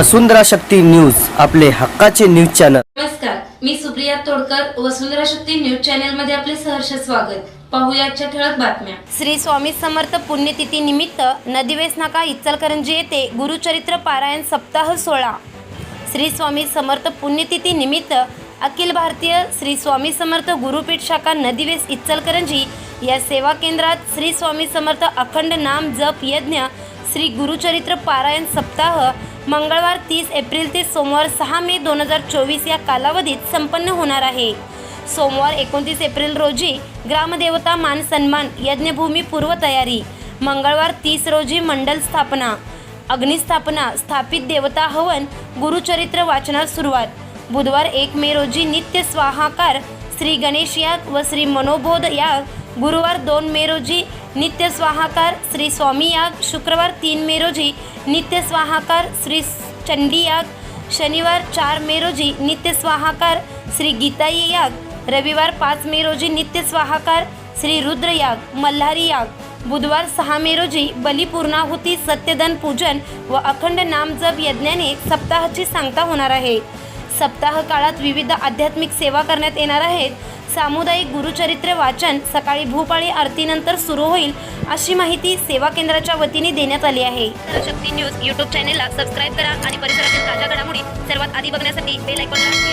वसुंधरा Shakti news आपले हक्काचे news channel. नमस्कार मी सुप्रिया तोडकर वसुंधरा शक्ती न्यूज चॅनलमध्ये आपले सहर्ष स्वागत. पाहूया आजच्या ठळक बातम्या. श्री स्वामी समर्थ पुण्यतिथी निमित्त नदीवेस नाका इचलकरंजी येथे गुरुचरित्र पारायण सप्ताह सोहळा. श्री स्वामी समर्थ पुण्यतिथी निमित्त अखिल भारतीय श्री स्वामी समर्थ गुरुपीठ शाखा नदीवेस इचलकरंजी या सेवा केंद्रात श्री स्वामी समर्थ अखंड नाम जप यज्ञ श्री गुरुचरित्र पारायण सप्ताह मंगळवार तीस एप्रिल ते सोमवार सहा मे दोन हजार चोवीस या कालावधीत संपन्न होणार आहे. सोमवार एकोणतीस एप्रिल रोजी ग्रामदेवता मान सन्मान यज्ञभूमी पूर्वतयारी. मंगळवार तीस रोजी मंडल स्थापना. अग्निस्थापना स्थापित देवता हवन गुरुचरित्र वाचनास सुरुवात. बुधवार एक मे रोजी नित्य स्वाहाकार श्री गणेश याग व श्री मनोबोध याग. गुरुवार दोन मे रोजी नित्य स्वाहाकार श्री स्वामी याग शुक्रवार तीन मे रोजी नित्य स्वाहाकार श्री चंडी याग शनिवार चार मे रोजी नित्य स्वाहाकार श्री गीताई याग रविवार पाच मे रोजी नित्य स्वाहाकार श्री रुद्र याग मल्हारी याग बुधवार सहा मे रोजी बलिपूर्णाहुती सत्यधन पूजन व अखंड नामजप यज्ञाने सप्ताहाची सांगता होणार आहे. सप्ताह काळात विविध आध्यात्मिक सेवा करण्यात येणार आहेत. सामुदायिक गुरुचरित्र वाचन सकाळी भूपाळी आरतीनंतर सुरू होईल अशी माहिती सेवा केंद्राच्या वतीने देण्यात आली आहे. शक्ती न्यूज यूट्यूब चॅनेलला सबस्क्राईब करा आणि परिसरातील ताज्या घडामोडी सर्वात आधी बघण्यासाठी बेल आयकॉनला